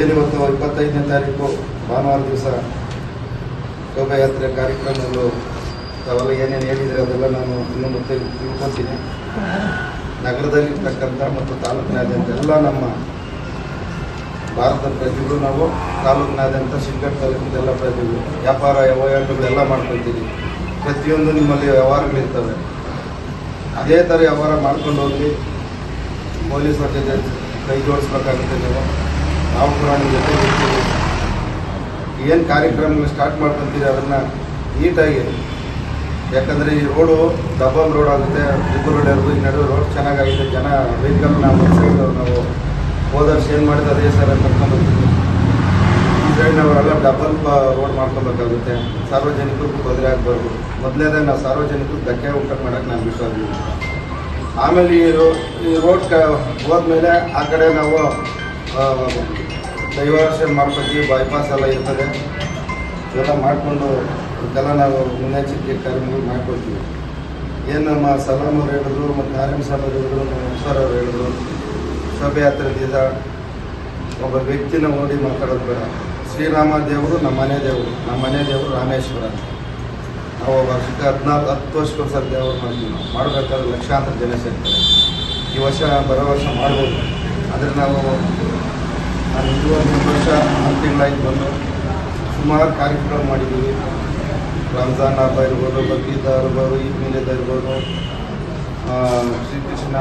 ಏನಿವತ್ತು ಇಪ್ಪತ್ತೈದನೇ ತಾರೀಕು ಭಾನುವಾರ ದಿವಸ ಶೋಭಾಯಾತ್ರೆ ಕಾರ್ಯಕ್ರಮಗಳು. ಅವೆಲ್ಲ ಏನೇನು ಹೇಳಿದರೆ ಅದೆಲ್ಲ ನಾನು ಇನ್ನೂ ಮತ್ತೆ ತಿಳ್ಕೊತೀನಿ ನಗರದಲ್ಲಿರ್ತಕ್ಕಂಥ ಮತ್ತು ತಾಲೂಕಿನಾದ್ಯಂತ ಎಲ್ಲ ನಮ್ಮ ಭಾರತದ ಪ್ರಜೆಗಳು ನಾವು ತಾಲೂಕಿನಾದ್ಯಂತ ಶಿಕ್ಷಣ ತಾಲೂಕಿನ ಎಲ್ಲ ಪ್ರಜೆಗಳು, ವ್ಯಾಪಾರ ವ್ಯವಹಾರಗಳೆಲ್ಲ ಮಾಡ್ಕೊಳ್ತೀವಿ. ಪ್ರತಿಯೊಂದು ನಿಮ್ಮಲ್ಲಿ ವ್ಯವಹಾರಗಳಿರ್ತವೆ. ಅದೇ ಥರ ವ್ಯವಹಾರ ಮಾಡ್ಕೊಂಡು ಹೋಗಿ ಪೊಲೀಸರ ಜೊತೆ ಕೈ ಜೋಡಿಸ್ಬೇಕಾಗುತ್ತೆ ನೀವು. ನಾವು ಜೊತೆ ಇರ್ತೀವಿ. ಏನು ಕಾರ್ಯಕ್ರಮಗಳು ಸ್ಟಾರ್ಟ್ ಮಾಡ್ಕೊತೀರಿ ಅದನ್ನು ನೀಟಾಗಿ. ಯಾಕಂದರೆ ಈ ರೋಡು ಡಬಲ್ ರೋಡ್ ಆಗುತ್ತೆ ರೋಡ್ ಇರೋದು ಈ ನಡುವೆ ರೋಡ್ ಚೆನ್ನಾಗಾಗಿದೆ, ಜನ ವೆಹಿಕಲ್ ನಾವು ಸೈಡ್ ನಾವು ಹೋದ ವರ್ಷ ಏನು ಮಾಡಿದ ಅದೇ ಸರ್ ಕರ್ಕೊಂಡ್ಬರ್ತೀವಿ ಈ ಸೈಡ್ನವರೆಲ್ಲ ಡಬಲ್ ರೋಡ್ ಮಾಡ್ಕೊಬೇಕಾಗುತ್ತೆ. ಸಾರ್ವಜನಿಕರಿಗೂ ತೊಂದರೆ ಆಗಬಾರ್ದು. ಮೊದಲೇದಾಗ ನಾವು ಸಾರ್ವಜನಿಕರು ಧಕ್ಕೆ ಊಟ ಮಾಡೋಕ್ಕೆ ನಾನು ಬಿಟ್ಟೋದ್ವಿ ಆಮೇಲೆ ಈ ರೋಡ್ ಕ ಹೋದ್ಮೇಲೆ ಆ ಕಡೆ ನಾವು ಡೈವರ್ಷನ್ ಮಾಡ್ಕೊತೀವಿ ಬೈಪಾಸ್ ಎಲ್ಲ ಇರ್ತದೆ. ಇವೆಲ್ಲ ಮಾಡಿಕೊಂಡು ಇದೆಲ್ಲ ನಾವು ಮುನ್ನೆಚ್ಚರಿಕೆ ಕಾರ್ಯಗಳು ಮಾಡ್ಕೊಳ್ತೀವಿ. ಏನು ನಮ್ಮ ಸಲಾಮ್ ಅವ್ರು ಹೇಳಿದ್ರು ಮತ್ತು ನಾರಾಯಣ ಸಾಬ್ ಅವ್ರು ಹೇಳಿದ್ರು, ನಮ್ಮ ಸರ್ ಅವ್ರು ಹೇಳಿದ್ರು, ಶೋಭೆಯಾತ್ರೆ ದಿನ ಒಬ್ಬ ವ್ಯಕ್ತಿನ ನೋಡಿ ಮಾತಾಡೋದು ಬೇಡ. ಶ್ರೀರಾಮ ದೇವರು ನಮ್ಮ ಮನೆ ದೇವರು, ನಮ್ಮ ಮನೆ ದೇವರು ರಾಮೇಶ್ವರ. ನಾವು ವರ್ಷಕ್ಕೆ ಹದಿನಾಲ್ಕು, ಹತ್ತು ವರ್ಷಕ್ಕೊಂದ್ಸರಿ ದೇವರು ಮಾಡ್ತೀವಿ ನಾವು. ಮಾಡಬೇಕಾದ್ರೆ ಲಕ್ಷಾಂತರ ಜನ ಸೇರ್ತಾರೆ ಈ ವರ್ಷ ಬರೋ ವರ್ಷ ಮಾಡ್ಬೋದು. ಆದರೆ ನಾವು ನಾನು ಇದುವರೆಗೆ ಒಂದು ವರ್ಷ ಆರು ತಿಂಗಳಾಯ್ತು ಬಂದು ಸುಮಾರು ಕಾರ್ಯಕ್ರಮ ಮಾಡಿದ್ದೀವಿ ರಂಜಾನ್ ಹಬ್ಬ ಇರ್ಬೋದು, ಬಕ್ರೀದ್ ಇರ್ಬೋದು, ಈದ್ ಮಿಲೇದ ಇರ್ಬೋದು ಶ್ರೀಕೃಷ್ಣ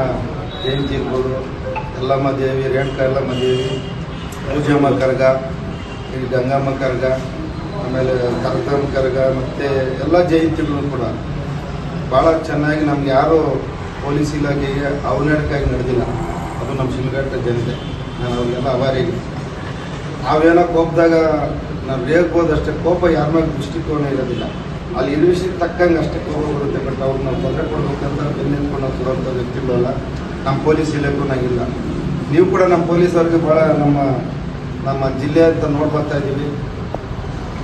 ಜಯಂತಿ ಇರ್ಬೋದು ಎಲ್ಲಮ್ಮ ದೇವಿ ರೇಣುಕಾ ಎಲ್ಲಮ್ಮ ದೇವಿ ಪೂಜಮ್ಮ ಕರ್ಗ ಈ ಗಂಗಮ್ಮ ಕರ್ಗ, ಆಮೇಲೆ ಕರ್ತಮ್ಮ ಕರ್ಗ, ಮತ್ತು ಎಲ್ಲ ಜಯಂತಿಗಳು ಕೂಡ. ಭಾಳ ಚೆನ್ನಾಗಿ ನಮ್ಗೆ ಯಾರು ಪೊಲೀಸ್ ಇಲಾಖೆಗೆ ಅವನಡಕ್ಕಾಗಿ ನಡೆದಿಲ್ಲ. ಅದು ನಮ್ಮ ಶಿಲ್ಘಟ್ಟ ಜನತೆ. ನಾನು ಅವ್ರಿಗೆಲ್ಲ ಅವಾರಿಗೆ ನಾವೇನೋ ಕೋಪದಾಗ ನಾವು ರೇಗ್ಬೋದು ಅಷ್ಟೇ ಕೋಪ ಯಾರ ಮೇಲೆ ದೃಷ್ಟಿಕೋನ ಇರೋದಿಲ್ಲ. ಅಲ್ಲಿ ಇರುವಿಸಿಗೆ ತಕ್ಕಂಗೆ ಅಷ್ಟೇ ಕೋಪ ಬರುತ್ತೆ ಬಟ್ ಅವ್ರು ನಾವು ತೊಂದರೆ ಕೊಡ್ಬೇಕಂತ ಬೆನ್ನಿಟ್ಕೊಂಡು ಕೊಡುವಂಥ ವ್ಯಕ್ತಿಗಳಲ್ಲ ನಮ್ಮ ಪೊಲೀಸ್ ಇಲಾಖೆನಾಗಿಲ್ಲ ನೀವು ಕೂಡ ನಮ್ಮ ಪೊಲೀಸವ್ರಿಗೆ ಭಾಳ ನಮ್ಮ ನಮ್ಮ ಜಿಲ್ಲೆ ಅಂತ ನೋಡ್ಬರ್ತಾ ಇದ್ದೀವಿ.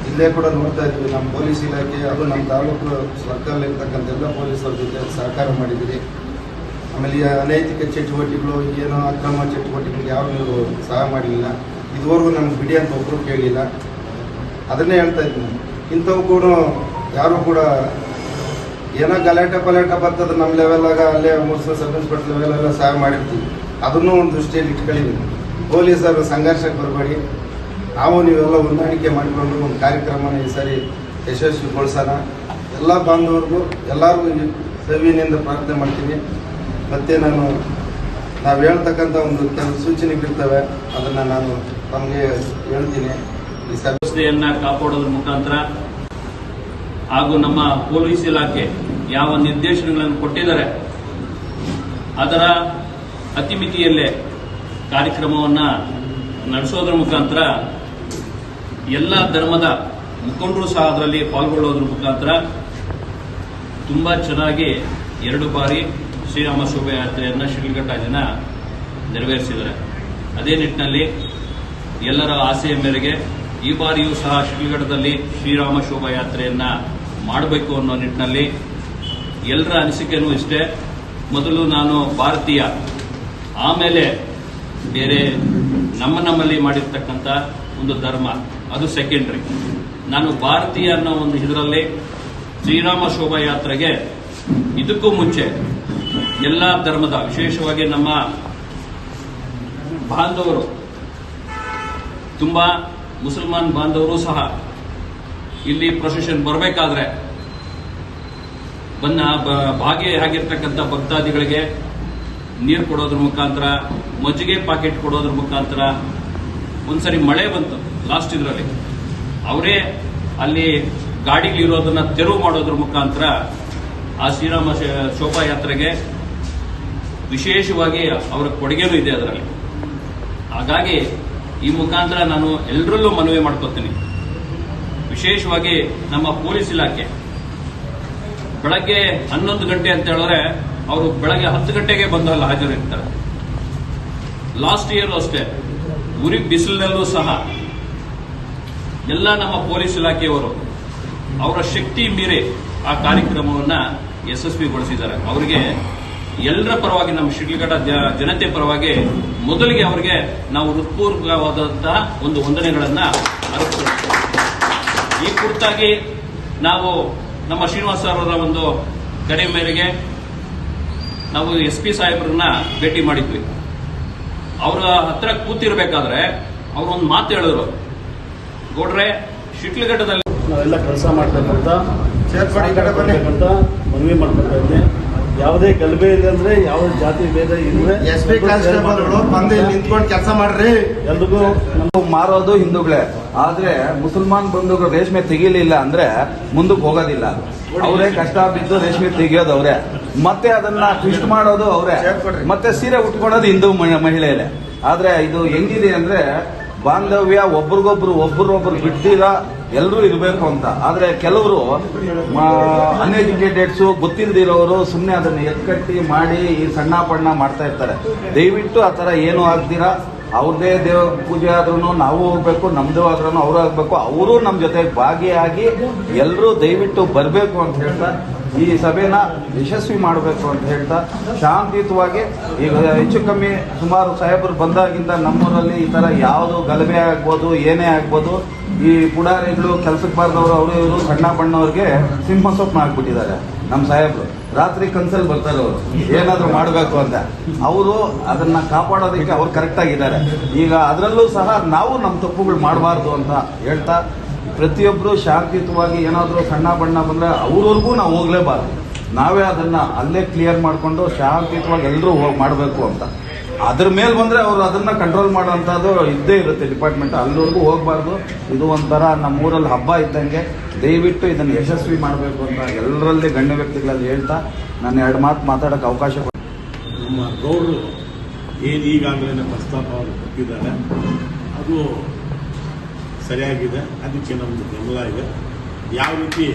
ಜಿಲ್ಲೆ ಕೂಡ ನೋಡ್ತಾ ಇದ್ದೀವಿ. ನಮ್ಮ ಪೊಲೀಸ್ ಇಲಾಖೆ, ಅದು ನಮ್ಮ ತಾಲೂಕು ಸರ್ಕಾರಲ್ಲಿರ್ತಕ್ಕಂಥ ಎಲ್ಲ ಪೊಲೀಸರ ಜೊತೆ ಸಹಕಾರ ಮಾಡಿದ್ದೀರಿ. ಆಮೇಲೆ ಈ ಅನೈತಿಕ ಚಟುವಟಿಕೆಗಳು, ಏನೋ ಅಕ್ರಮ ಚಟುವಟಿಕೆಗಳು ಯಾರು ನೀವು ಸಹಾಯ ಮಾಡಲಿಲ್ಲ ಇದುವರೆಗೂ ನಮ್ಗೆ ಬಿಡಿ ಅಂತ ಒಬ್ಬರು ಕೇಳಿಲ್ಲ. ಅದನ್ನೇ ಹೇಳ್ತಾ ಇದ್ದೀನಿ. ಇಂಥವು ಕೂಡ ಯಾರು ಕೂಡ ಏನೋ ಗಲಾಟೆ ಪಲಾಟೆ ಬರ್ತದೆ, ನಮ್ಮ ಲೆವೆಲಾಗ ಅಲ್ಲೇ ಮೂರ್ಸ ಸಬ್ ಇನ್ಸ್ಪೆಕ್ಟರ್ ಲೆವೆಲೆಲ್ಲ ಸಹಾಯ ಮಾಡಿರ್ತೀವಿ. ಅದನ್ನೂ ಒಂದು ದೃಷ್ಟಿಯಲ್ಲಿ ಇಟ್ಕೊಂಡಿದ್ದೀನಿ ಪೊಲೀಸರು ಸಂಘರ್ಷಕ್ಕೆ ಬರಬೇಡಿ. ನಾವು ನೀವೆಲ್ಲ ಹೊಂದಾಣಿಕೆ ಮಾಡಿಕೊಂಡು ಒಂದು ಕಾರ್ಯಕ್ರಮನ ಈ ಸಾರಿ ಯಶಸ್ವಿಗೊಳಿಸೋಣ. ಎಲ್ಲ ಬಾಂಧವರಿಗೂ ಎಲ್ಲರಿಗೂ ಈ ಸವಿನಿಂದ ಪ್ರಾರ್ಥನೆ ಮಾಡ್ತೀನಿ ಮತ್ತೆ ನಾನು ನಾವು ಹೇಳ್ತಕ್ಕಂಥ ಒಂದು ಕೆಲವು ಸೂಚನೆಗಳಿರ್ತವೆ ಅದನ್ನು ನಾನು ತಮಗೆ ಹೇಳ್ತೀನಿ. ಈ ಸಂಸ್ಥೆಯನ್ನ ಕಾಪಾಡೋದ್ರ ಮುಖಾಂತರ ಹಾಗೂ ನಮ್ಮ ಪೊಲೀಸ್ ಇಲಾಖೆ ಯಾವ ನಿರ್ದೇಶನಗಳನ್ನು ಕೊಟ್ಟಿದ್ದಾರೆ, ಅದರ ಅತಿಮಿತಿಯಲ್ಲೇ ಕಾರ್ಯಕ್ರಮವನ್ನು ನಡೆಸೋದ್ರ ಮುಖಾಂತರ ಎಲ್ಲ ಧರ್ಮದ ಮುಖಂಡರು ಸಹ ಅದರಲ್ಲಿ ಪಾಲ್ಗೊಳ್ಳೋದ್ರ ಮುಖಾಂತರ ತುಂಬಾ ಚೆನ್ನಾಗಿ ಎರಡು ಬಾರಿ ಶ್ರೀರಾಮ ಶೋಭಾಯಾತ್ರೆಯನ್ನ ಶಿಡ್ಲಘಟ್ಟ ಜನ ನೆರವೇರಿಸಿದ್ದಾರೆ. ಅದೇ ನಿಟ್ಟಿನಲ್ಲಿ ಎಲ್ಲರ ಆಸೆಯ ಮೇರೆಗೆ ಈ ಬಾರಿಯೂ ಸಹ ಶಿಡ್ಲಘಟ್ಟದಲ್ಲಿ ಶ್ರೀರಾಮ ಶೋಭಾಯಾತ್ರೆಯನ್ನ ಮಾಡಬೇಕು ಅನ್ನೋ ನಿಟ್ಟಿನಲ್ಲಿ ಎಲ್ಲರ ಅನಿಸಿಕೆನೂ ಇಷ್ಟೇ. ಮೊದಲು ನಾನು ಭಾರತೀಯ, ಆಮೇಲೆ ಬೇರೆ ನಮ್ಮ ನಮ್ಮಲ್ಲಿ ಮಾಡಿರ್ತಕ್ಕಂಥ ಒಂದು ಧರ್ಮ, ಅದು ಸೆಕೆಂಡ್ರಿ ನಾನು ಭಾರತೀಯ ಅನ್ನೋ ಒಂದು ಇದರಲ್ಲಿ ಶ್ರೀರಾಮ ಶೋಭಾಯಾತ್ರೆಗೆ ಇದಕ್ಕೂ ಮುಂಚೆ ಎಲ್ಲ ಧರ್ಮದ, ವಿಶೇಷವಾಗಿ ನಮ್ಮ ಬಾಂಧವರು, ತುಂಬಾ ಮುಸಲ್ಮಾನ್ ಬಾಂಧವರು ಸಹ ಇಲ್ಲಿ ಪ್ರೊಸೆಷನ್ ಬರಬೇಕಾದ್ರೆ ಬನ್ನ ಭಾಗಿಯಾಗಿರ್ತಕ್ಕಂಥ ಭಕ್ತಾದಿಗಳಿಗೆ ನೀರು ಕೊಡೋದ್ರ ಮುಖಾಂತರ, ಮಜ್ಜಿಗೆ ಪಾಕೆಟ್ ಕೊಡೋದ್ರ ಮುಖಾಂತರ ಒಂದ್ಸರಿ ಮಳೆ ಬಂತು ಲಾಸ್ಟ್ ಇದರಲ್ಲಿ. ಅವರೇ ಅಲ್ಲಿ ಗಾಡಿಗಳಿರೋದನ್ನ ತೆರವು ಮಾಡೋದ್ರ ಮುಖಾಂತರ ಆ ಶ್ರೀರಾಮ ಶೋಭಾಯಾತ್ರೆಗೆ ವಿಶೇಷವಾಗಿ ಅವರ ಕೊಡುಗೆನೂ ಇದೆ ಅದರಲ್ಲಿ. ಹಾಗಾಗಿ ಈ ಮುಖಾಂತರ ನಾನು ಎಲ್ಲರಲ್ಲೂ ಮನವಿ ಮಾಡ್ಕೊತೀನಿ. ವಿಶೇಷವಾಗಿ ನಮ್ಮ ಪೊಲೀಸ್ ಇಲಾಖೆ. ಬೆಳಗ್ಗೆ ಹನ್ನೊಂದು ಗಂಟೆ ಅಂತ ಹೇಳಿದ್ರೆ ಅವರು ಬೆಳಗ್ಗೆ ಹತ್ತು ಗಂಟೆಗೆ ಬಂದು ಹಾಜರಿರ್ತಾರೆ. ಲಾಸ್ಟ್ ಇಯರ್ ಅಷ್ಟೇ, ಉರಿ ಬಿಸಿಲಿನಲ್ಲೂ ಸಹ ಎಲ್ಲ ನಮ್ಮ ಪೊಲೀಸ್ ಇಲಾಖೆಯವರು ಅವರ ಶಕ್ತಿ ಮೀರಿ ಆ ಕಾರ್ಯಕ್ರಮವನ್ನ ಯಶಸ್ವಿಗೊಳಿಸಿದ್ದಾರೆ. ಅವರಿಗೆ ಎಲ್ಲರ ಪರವಾಗಿ ನಮ್ಮ ಶಿಡ್ಲಘಟ್ಟ ಜನತೆ ಪರವಾಗಿ ಮೊದಲಿಗೆ ಅವರಿಗೆ ನಾವು ಹೃತ್ಪೂರ್ವಕವಾದಂತಹ ಒಂದು ವಂದನೆಗಳನ್ನ ಅರ್ಪಿಸುತ್ತೇವೆ ಈ ಕುರಿತಾಗಿ ನಾವು ನಮ್ಮ ಶ್ರೀನಿವಾಸ ಅವರ ಒಂದು ಕಡೆ ಮೇರೆಗೆ ನಾವು ಎಸ್ ಪಿ ಸಾಹೇಬರನ್ನ ಭೇಟಿ ಮಾಡಿದ್ವಿ. ಅವರ ಹತ್ರ ಕೂತಿರ್ಬೇಕಾದ್ರೆ ಅವರೊಂದು ಒಂದು ಮಾತು ಹೇಳಿದ್ರು ಗೌಡ್ರೆ ಶಿಡ್ಲಘಟ್ಟದಲ್ಲಿ ನಾವೆಲ್ಲ ಕೆಲಸ ಮಾಡ್ತಕ್ಕಂತ ಕಡೆ ಮನವಿ ಮಾಡ್ಕೊತಾ ಇದ್ದೆ ಯಾವುದೇ ಗಲಭೆ ಇದೆ ಅಂದ್ರೆ ಯಾವ ಜಾತಿ ಭೇದ ಇಲ್ಲದೆ ಎಸ್ ಪಿ ಕಾನ್ಸ್ಟೇಬಲ್ಗಳು ಬಂದು ನಿಂತ್ಕೊಂಡು ಕೆಲಸ ಮಾಡ್ರಿ. ಎಲ್ರಿಗೂ ನಾವು ಮಾರೋದು ಹಿಂದೂಗಳೇ. ಆದ್ರೆ ಮುಸಲ್ಮಾನ್ ಬಂಧುಗಳು ರೇಷ್ಮೆ ತೆಗಿಲಿಲ್ಲ ಅಂದ್ರೆ ಮುಂದಕ್ಕೆ ಹೋಗೋದಿಲ್ಲ. ಅವರೇ ಕಷ್ಟ ಬಿದ್ದು ರೇಷ್ಮೆ ತೆಗಿಯೋದು ಅವರೇ. ಮತ್ತೆ ಅದನ್ನ ಟ್ವಿಸ್ಟ್ ಮಾಡೋದು ಅವರೇ. ಮತ್ತೆ ಸೀರೆ ಉಟ್ಕೊಳ್ಳೋದು ಹಿಂದೂ ಮಹಿಳೆಯರೇ. ಆದ್ರೆ ಇದು ಹೆಂಗಿದೆ ಅಂದ್ರೆ ಬಾಂಧವ್ಯ ಒಬ್ರಿಗೊಬ್ರು ಒಬ್ರೊಬ್ರು ಬಿಡ್ತೀರ ಎಲ್ಲರೂ ಇರಬೇಕು ಅಂತ. ಆದರೆ ಕೆಲವರು ಅನ್ಎಜುಕೇಟೆಡ್ಸು ಗೊತ್ತಿಲ್ಲದಿರೋರು ಸುಮ್ಮನೆ ಅದನ್ನು ಎತ್ಕಟ್ಟಿ ಮಾಡಿ ಈ ಸಣ್ಣ ಪಣ್ಣ ಮಾಡ್ತಾ ಇರ್ತಾರೆ. ದಯವಿಟ್ಟು ಆ ಥರ ಏನು ಆಗ್ದಿರಾ. ಅವ್ರದೇ ದೇವ ಪೂಜೆ ಆದ್ರೂ ನಾವು ಹೋಗ್ಬೇಕು ನಮ್ಮದು ಆದ್ರೂ ಅವರು ಆಗಬೇಕು. ಅವರು ನಮ್ಮ ಜೊತೆ ಭಾಗಿಯಾಗಿ ಎಲ್ಲರೂ ದಯವಿಟ್ಟು ಬರಬೇಕು ಅಂತ ಹೇಳ್ತಾ, ಈ ಸಭೆನ ಯಶಸ್ವಿ ಮಾಡಬೇಕು ಅಂತ ಹೇಳ್ತಾ, ಶಾಂತಿಯುತವಾಗಿ ಈಗ ಹೆಚ್ಚು ಕಮ್ಮಿ ಸುಮಾರು ಸಾಹೇಬರು ಬಂದಾಗಿಂದ ನಮ್ಮೂರಲ್ಲಿ ಈ ಥರ ಯಾವುದು ಗಲಭೆ ಆಗ್ಬೋದು, ಏನೇ ಆಗ್ಬೋದು ಈ ಪುಡಾರಿಗಳು ಕೆಲ್ಸಕ್ಕೆ ಬಾರ್ದವ್ರು ಅವರು ಇವರು ಸಣ್ಣ ಬಣ್ಣವ್ರಿಗೆ ಸಿಂಹ ಸೊಪ್ಪು ಹಾಕ್ಬಿಟ್ಟಿದ್ದಾರೆ ನಮ್ಮ ಸಾಹೇಬ್ರು. ರಾತ್ರಿ ಕನ್ಸಲ್ ಬರ್ತಾರೆ ಅವರು. ಏನಾದರೂ ಮಾಡಬೇಕು ಅಂತ. ಅವರು ಅದನ್ನ ಕಾಪಾಡೋದಕ್ಕೆ ಅವ್ರು ಕರೆಕ್ಟ್ ಆಗಿದ್ದಾರೆ. ಈಗ ಅದರಲ್ಲೂ ಸಹ ನಾವು ನಮ್ಮ ತಪ್ಪುಗಳು ಮಾಡಬಾರ್ದು ಅಂತ ಹೇಳ್ತಾ ಪ್ರತಿಯೊಬ್ಬರು ಶಾಂತಿಯುತವಾಗಿ ಏನಾದರೂ ಸಣ್ಣ ಬಣ್ಣ ಬಂದರೆ ಅವ್ರವ್ರಿಗೂ ನಾವು ಹೋಗಲೇಬಾರ್ದು. ನಾವೇ ಅದನ್ನು ಅಲ್ಲೇ ಕ್ಲಿಯರ್ ಮಾಡಿಕೊಂಡು ಶಾಂತಿಯುತವಾಗಿ ಎಲ್ಲರೂ ಹೋಗಿ ಮಾಡಬೇಕು ಅಂತ. ಅದ್ರ ಮೇಲೆ ಬಂದ್ರೆ ಅವರು ಅದನ್ನ ಕಂಟ್ರೋಲ್ ಮಾಡೋಂಥದ್ದು ಇದ್ದೇ ಇರುತ್ತೆ ಡಿಪಾರ್ಟ್ಮೆಂಟ್ ಅಲ್ಲಿವರೆಗೂ ಹೋಗಬಾರ್ದು. ಇದು ಒಂಥರ ನಮ್ಮ ಊರಲ್ಲಿ ಹಬ್ಬ ಇದ್ದಂಗೆ. ದಯವಿಟ್ಟು ಇದನ್ನು ಯಶಸ್ವಿ ಮಾಡಬೇಕು ಅಂತ ಎಲ್ಲರಲ್ಲಿ ಗಣ್ಯ ವ್ಯಕ್ತಿಗಳಲ್ಲಿ ಹೇಳ್ತಾ ನಾನು ಎರಡು ಮಾತು ಮಾತಾಡೋಕೆ ಅವಕಾಶ ನಮ್ಮ ಗೌಡರು ಏನು ಈಗಾಗಲೇ ಪ್ರಸ್ತಾಪವನ್ನು ಕೊಟ್ಟಿದ್ದಾರೆ, ಅದು ಸರಿಯಾಗಿದೆ. ಅದಕ್ಕೆ ನಮ್ಮದು ಬೆಂಬಲ ಇದೆ. ಯಾವ ರೀತಿ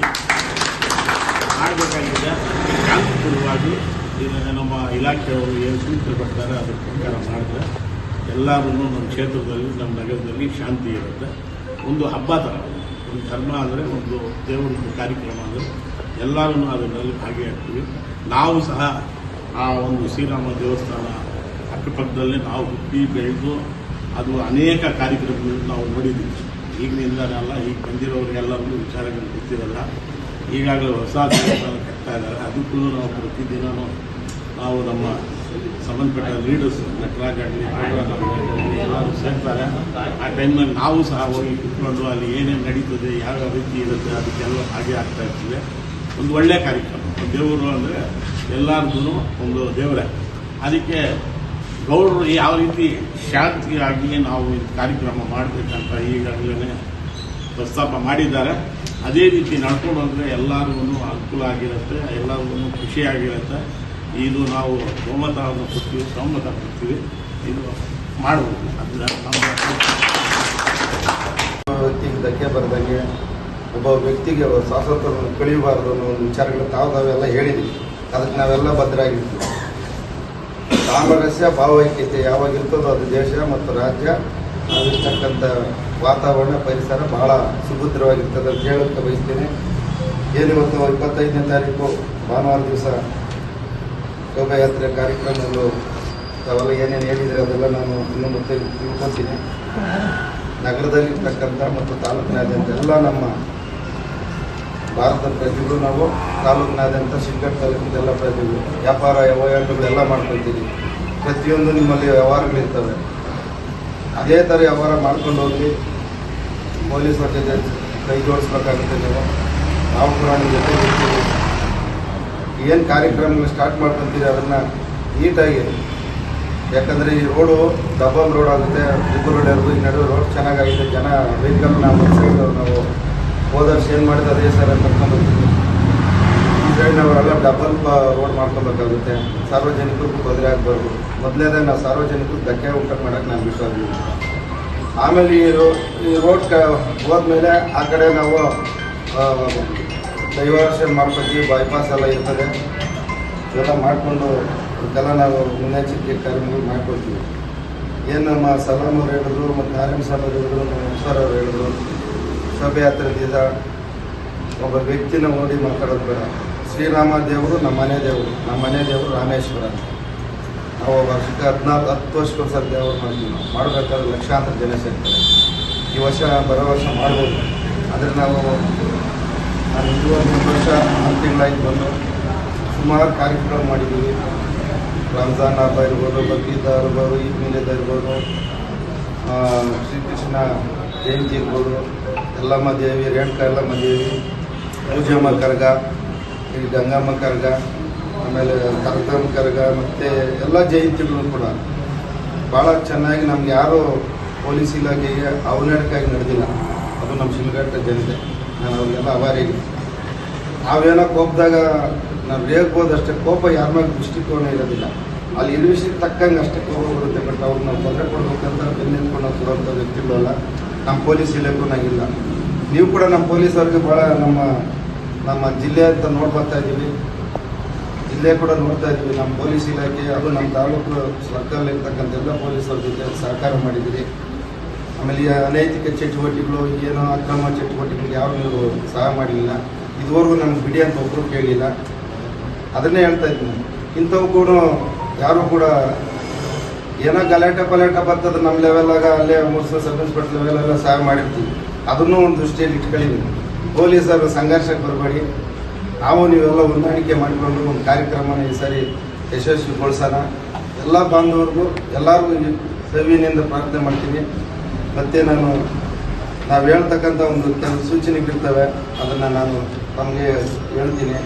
ಮಾಡಬೇಕಾಗಿದೆ, ಶಾಂತಿಪೂರ್ವವಾಗಿ ಇದನ್ನು ನಮ್ಮ ಇಲಾಖೆಯವರು ಏನು ಸೂಚನೆ ಕೊಡ್ತಾರೆ ಅದರ ಪ್ರಕಾರ ಮಾಡಿದ್ರೆ ಎಲ್ಲರೂ ನಮ್ಮ ಕ್ಷೇತ್ರದಲ್ಲಿ, ನಮ್ಮ ನಗರದಲ್ಲಿ ಶಾಂತಿ ಇರುತ್ತೆ. ಒಂದು ಹಬ್ಬ ಥರ ಒಂದು ಧರ್ಮ ಅಂದರೆ ಒಂದು ದೇವರದ್ದು ಕಾರ್ಯಕ್ರಮ ಅಂದರೆ ಎಲ್ಲರೂ ಅದರಲ್ಲಿ ಭಾಗಿಯಾಗ್ತೀವಿ. ನಾವು ಸಹ ಆ ಒಂದು ಶ್ರೀರಾಮ ದೇವಸ್ಥಾನ ಅಕ್ಕಪಕ್ಕದಲ್ಲಿ ನಾವು ಹುಟ್ಟಿ ಬೆಳೆದು ಅದು ಅನೇಕ ಕಾರ್ಯಕ್ರಮಗಳನ್ನು ನಾವು ನೋಡಿದ್ದೀವಿ. ಈಗಿನಿಂದಲೇ ಅಲ್ಲ, ಈಗ ಬಂದಿರೋರಿಗೆಲ್ಲರಿಗೂ ವಿಚಾರಗಳು ಗೊತ್ತಿರಲ್ಲ ಈಗಾಗಲೇ ಹೊಸ ದೇವಸ್ಥಾನ ಅದಕ್ಕೂ ನಾವು ಪ್ರತಿದಿನ ನಾವು ನಮ್ಮ ಸಂಬಂಧಪಟ್ಟ ಲೀಡರ್ಸ್ ನಟರಾಜ್ ಆಗಲಿ ಆಗಲಿ, ಎಲ್ಲರೂ ಸೇರ್ತಾರೆ. ಆ ಟೈಮಲ್ಲಿ ನಾವು ಸಹ ಹೋಗಿ ಕುತ್ಕೊಂಡು ಅಲ್ಲಿ ಏನೇನು ನಡೀತದೆ, ಯಾವ ರೀತಿ ಇರುತ್ತೆ, ಅದಕ್ಕೆಲ್ಲ ಹಾಗೆ ಆಗ್ತಾ ಇರ್ತದೆ. ಒಂದು ಒಳ್ಳೆಯ ಕಾರ್ಯಕ್ರಮ. ದೇವರು ಅಂದರೆ ಎಲ್ಲರಿಗೂ ಒಂದು ದೇವರೇ. ಅದಕ್ಕೆ ಗೌಡರು ಯಾವ ರೀತಿ ಶಾಂತಿಯಾಗಿ ನಾವು ಕಾರ್ಯಕ್ರಮ ಮಾಡಬೇಕಂತ ಈಗಾಗಲೇ ಪ್ರಸ್ತಾಪ ಮಾಡಿದ್ದಾರೆ. ಅದೇ ರೀತಿ ನಡ್ಕೊಂಡು ಹೋದರೆ ಎಲ್ಲರಿಗೂ ಅನುಕೂಲ ಆಗಿರುತ್ತೆ ಎಲ್ಲರಿಗೂ ಖುಷಿಯಾಗಿರುತ್ತೆ ಇದು ನಾವು ಬಹುಮತವನ್ನು ಕೊಡ್ತೀವಿ ಸಹಮತ ಕೊಡ್ತೀವಿ. ಇದು ಮಾಡಬಹುದು ಅದರ ವ್ಯಕ್ತಿಗೆ ಧಕ್ಕೆ ಬರ್ದಂಗೆ ಒಬ್ಬ ವ್ಯಕ್ತಿಗೆ ಸ್ವಾತಂತ್ರ್ಯವನ್ನು ಕಳಿಬಾರ್ದು ಅನ್ನೋ ಒಂದು ವಿಚಾರಗಳು ತಾವು ತಾವೆಲ್ಲ ಹೇಳಿದ್ವಿ ಅದಕ್ಕೆ ನಾವೆಲ್ಲ ಭದ್ರಾಗಿರ್ತೀವಿ ಸಾಮರಸ್ಯ, ಭಾವೈಕ್ಯತೆ ಯಾವಾಗಿರ್ತದೋ ಅದು ದೇಶ ಮತ್ತು ರಾಜ್ಯ ಅಲ್ಲಿರ್ತಕ್ಕಂಥ ವಾತಾವರಣ, ಪರಿಸರ ಬಹಳ ಸುಭದ್ರವಾಗಿರ್ತದೆ ಅಂತ ಹೇಳೋಕ್ಕೆ ಬಯಸ್ತೀನಿ. ಏನಿವತ್ತು ಇಪ್ಪತ್ತೈದನೇ ತಾರೀಕು, ಭಾನುವಾರ ದಿವಸ ಶೋಭಾಯಾತ್ರೆ ಕಾರ್ಯಕ್ರಮಗಳು ತಾವೆಲ್ಲ ಏನೇನು ಹೇಳಿದರೆ ಅದೆಲ್ಲ ನಾನು ಇನ್ನು ಮತ್ತೆ ತಿಳ್ಕೊತೀನಿ ನಗರದಲ್ಲಿರ್ತಕ್ಕಂಥ ಮತ್ತು ತಾಲೂಕಿನಾದ್ಯಂತ ಎಲ್ಲ ನಮ್ಮ ಭಾರತದ ಪ್ರಜೆಗಳು ನಾವು, ತಾಲೂಕಿನಾದ್ಯಂತ ಶಿಲ್ಘಟ್ಟ ತಾಲೂಕಿನ ಎಲ್ಲ ಪ್ರಜೆಗಳು ವ್ಯಾಪಾರ, ವ್ಯವಹಾರಗಳೆಲ್ಲ ಮಾಡ್ಕೊಳ್ತೀವಿ. ಪ್ರತಿಯೊಂದು ನಿಮ್ಮಲ್ಲಿ ವ್ಯವಹಾರಗಳಿರ್ತವೆ. ಅದೇ ಥರ ವ್ಯವಹಾರ ಮಾಡ್ಕೊಂಡು ಹೋಗಿ ಪೊಲೀಸರ ಜೊತೆ ಕೈ ಜೋಡಿಸ್ಬೇಕಾಗುತ್ತೆ ನೀವು. ನಾವು ಕೂಡ ನಿಮ್ಮ ಜೊತೆ ಇರ್ತೀವಿ. ಏನು ಕಾರ್ಯಕ್ರಮಗಳು ಸ್ಟಾರ್ಟ್ ಮಾಡ್ಕೊತೀರಿ ಅದನ್ನು ನೀಟಾಗಿ. ಯಾಕಂದರೆ ಈ ರೋಡು ಡಬಲ್ ರೋಡ್ ಆಗುತ್ತೆ ರೋಡ್ ಇರೋದು ಈ ನಡುವೆ ರೋಡ್ ಚೆನ್ನಾಗಾಗಿದೆ, ಜನ ವೆಹಿಕಲ್ ನಾವು ನಾವು ಹೋದರ್ಸ್ ಏನು ಮಾಡಿದ್ರೆ ಅದೇ ಸರ್ ಕರ್ಕೊಂಡ್ಬರ್ತೀವಿ ಸೈಡ್ ನಾವೆಲ್ಲ ಡಬಲ್ ರೋಡ್ ಮಾಡ್ಕೊಬೇಕಾಗುತ್ತೆ. ಸಾರ್ವಜನಿಕರಿಗೂ ತೊಂದರೆ ಆಗಬಾರ್ದು. ಮೊದಲೇದಾಗ ನಾವು ಸಾರ್ವಜನಿಕರು ಧಕ್ಕೆ ಉಂಟು ಮಾಡೋಕ್ಕೆ ನಾನು ಬಿಟ್ಟಿದ್ದೀವಿ ಆಮೇಲೆ ಈ ರೋ, ಈ ರೋಡ್ ಕ, ಹೋದ್ಮೇಲೆ ಆ ಕಡೆ ನಾವು ಡೈವರ್ಷನ್ ಮಾಡ್ಕೊತೀವಿ ಬೈಪಾಸ್ ಎಲ್ಲ ಇರ್ತದೆ. ಇವೆಲ್ಲ ಮಾಡಿಕೊಂಡು ಇದೆಲ್ಲ ನಾವು ಮುನ್ನೆಚ್ಚರಿಕೆ ಕಾರ್ಯಗಳು ಮಾಡ್ಕೊಳ್ತೀವಿ ಏನು ನಮ್ಮ ಸಲಾಮ್ ಅವ್ರು ಹೇಳಿದ್ರು, ಮತ್ತು ನಾರಾಯಣ ಸಾಬ್ ಹೇಳಿದ್ರು, ನಮ್ಮ ಸರ್ ಅವ್ರು ಹೇಳಿದ್ರು. ಶೋಭಯಾತ್ರೆ ದಿವಸ ಒಬ್ಬ ವ್ಯಕ್ತಿನ ನೋಡಿ ಮಾತಾಡೋದು ಬೇಡ. ಶ್ರೀರಾಮ ದೇವರು ನಮ್ಮ ಮನೆ ದೇವರು ನಮ್ಮ ಮನೆ ದೇವರು ರಾಮೇಶ್ವರ. ನಾವು ವರ್ಷಕ್ಕೆ ಹದಿನಾಲ್ಕು, ಹತ್ತು ವರ್ಷಕ್ಕೊಂದ್ಸರಿ ದೇವರು ಮಾಡ್ತೀವಿ ನಾವು ಮಾಡಬೇಕಾದ್ರೆ ಲಕ್ಷಾಂತರ ಜನ ಸೇರ್ತಾರೆ. ಈ ವರ್ಷ ಬರೋ ವರ್ಷ ಮಾಡ್ಬೋದು. ಆದರೆ ನಾವು ನಾನು ಇದುವರೆಗೆ ಒಂದು ವರ್ಷ ಆರು ತಿಂಗಳಾಯ್ತು ಬಂದು ಸುಮಾರು ಕಾರ್ಯಕ್ರಮ ಮಾಡಿದ್ದೀವಿ. ರಂಜಾನ್ ಹಬ್ಬ ಇರ್ಬೋದು ಬಕ್ರೀದ್ ಇರ್ಬೋದು ಈದ್ ಮಿಲೇದ ಇರ್ಬೋದು ಶ್ರೀಕೃಷ್ಣ ಜಯಂತಿ ಇರ್ಬೋದು ಎಲ್ಲಮ್ಮ ದೇವಿ, ರೇಣುಕಾ ಎಲ್ಲಮ್ಮ ದೇವಿ ಪೂಜಮ್ಮ ಕರ್ಗ. ಈ ಗಂಗಮ್ಮ ಕರ್ಗ, ಆಮೇಲೆ ಕರ್ತಮ್ಮ ಕರ್ಗ, ಮತ್ತು ಎಲ್ಲ ಜಯಂತಿಗಳು ಕೂಡ. ಭಾಳ ಚೆನ್ನಾಗಿ ನಮ್ಗೆ ಯಾರು ಪೊಲೀಸ್ ಇಲಾಖೆಗೆ ಅವನಡಕ್ಕಾಗಿ ನಡೆದಿಲ್ಲ. ಅದು ನಮ್ಮ ಶಿಲ್ಘಟ್ಟ ಜನತೆ. ನಾನು ಅವ್ರಿಗೆಲ್ಲ ಅವಾರಿಗೆ ನಾವೇನೋ ಕೋಪದಾಗ ನಾವು ರೇಗ್ಬೋದು ಅಷ್ಟೇ, ಕೋಪ ಯಾರ ಮೇಲೆ ದೃಷ್ಟಿಕೋನ ಇರೋದಿಲ್ಲ. ಅಲ್ಲಿ ಇರುವಿಸಿಗೆ ತಕ್ಕಂಗೆ ಅಷ್ಟೇ ಕೋಪ ಬರುತ್ತೆ, ಬಟ್ ಅವ್ರು ನಾವು ತೊಂದರೆ ಕೊಡ್ಬೇಕಂತ ಬೆನ್ನಿಂದ್ಕೊಂಡು ನಾವು ಕೊಡುವಂಥ ವ್ಯಕ್ತಿಗಳಲ್ಲ. ನಮ್ಮ ಪೊಲೀಸ್ ಇಲಾಖೆನಾಗಿಲ್ಲ ನೀವು ಕೂಡ ನಮ್ಮ ಪೊಲೀಸವ್ರಿಗೆ ಭಾಳ ನಮ್ಮ ನಮ್ಮ ಜಿಲ್ಲೆ ಅಂತ ನೋಡ್ಬರ್ತಾ ಇದ್ದೀವಿ. ಜಿಲ್ಲೆ ಕೂಡ ನೋಡ್ತಾ ಇದ್ದೀವಿ. ನಮ್ಮ ಪೊಲೀಸ್ ಇಲಾಖೆ ಅದು ನಮ್ಮ ತಾಲೂಕು ಸರ್ಕಲ್ ಇರ್ತಕ್ಕಂಥ ಎಲ್ಲ ಪೊಲೀಸರ ಜೊತೆ ಸಹಕಾರ ಮಾಡಿದ್ದೀರಿ. ಆಮೇಲೆ ಈ ಅನೈತಿಕ ಚಟುವಟಿಕೆಗಳು, ಏನೋ ಅಕ್ರಮ ಚಟುವಟಿಕೆಗಳು ಯಾವ ನೀವು ಸಹ ಮಾಡಲಿಲ್ಲ ಇದುವರೆಗೂ ನಮ್ಗೆ ಬಿಡಿ ಅಂತ ಒಬ್ಬರು ಕೇಳಿಲ್ಲ. ಅದನ್ನೇ ಹೇಳ್ತಾ ಇದ್ದೀನಿ. ಇಂಥವು ಕೂಡ ಯಾರು ಕೂಡ ಏನೋ ಗಲಾಟೆ ಪಲಾಟೆ ಬರ್ತದೆ ನಮ್ಮ ಲೆವೆಲಾಗ ಅಲ್ಲೇ ಮೂರ್ಸ ಸಬ್ ಇನ್ಸ್ಪೆಕ್ಟರ್ ಲೆವೆಲೆಲ್ಲ ಸಹಾಯ ಮಾಡಿರ್ತೀವಿ. ಅದನ್ನು ಒಂದು ದೃಷ್ಟಿಯಲ್ಲಿ ಇಟ್ಕೊಂಡಿದ್ದೀನಿ ಪೊಲೀಸರು, ಸಂಘರ್ಷಕ್ಕೆ ಬರಬೇಡಿ. ನಾವು ನೀವೆಲ್ಲ ಹೊಂದಾಣಿಕೆ ಮಾಡಿಕೊಂಡು ಒಂದು ಕಾರ್ಯಕ್ರಮನ ಈ ಸಾರಿ ಯಶಸ್ವಿಗೊಳಿಸೋಣ. ಎಲ್ಲ ಬಾಂಧವರಿಗೂ ಎಲ್ಲರಿಗೂ ಸವಿನಿಂದ ಪ್ರಾರ್ಥನೆ ಮಾಡ್ತೀನಿ. ಮತ್ತೆ ನಾನು, ನಾವು ಹೇಳ್ತಕ್ಕಂಥ ಒಂದು ಕೆಲವು ಸೂಚನೆಗಳಿರ್ತವೆ, ಅದನ್ನು ನಾನು ತಮಗೆ ಹೇಳ್ತೀನಿ.